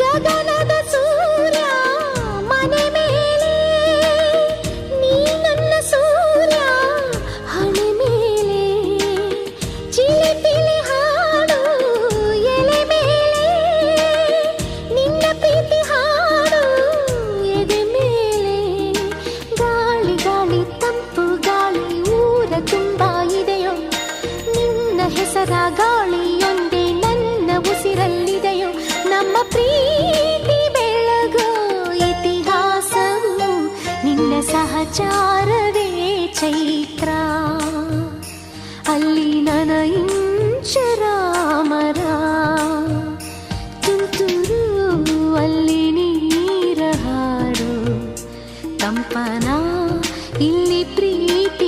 ಗಗನದ ಸೂರ ಮನೆ ಮೇಲೆ ಸೂನ ಹಣೆ ಮೇಲೆ ಚಿನ್ನ ಪಿನಿಹಾಣ ಎಲೆ ಮೇಲೆ ನಿನ್ನ ತಿ ಮೇಲೆ ಗಾಳಿ ಗಾಳಿ ತಪ್ಪು ಗಾಳಿ ಊರ ತುಂಬ ಇದೆಯೋ ನಿನ್ನ ಹೆಸರ ಗಾಳಿ ಚಾರವೇ ಚೈತ್ರ ಅಲ್ಲಿ ನನಯಿಂಚ ರಾಮರ ತುಂತುರು ಅಲ್ಲಿ ನೀರ ಹಾಡು ಇಲ್ಲಿ ಪ್ರೀತಿ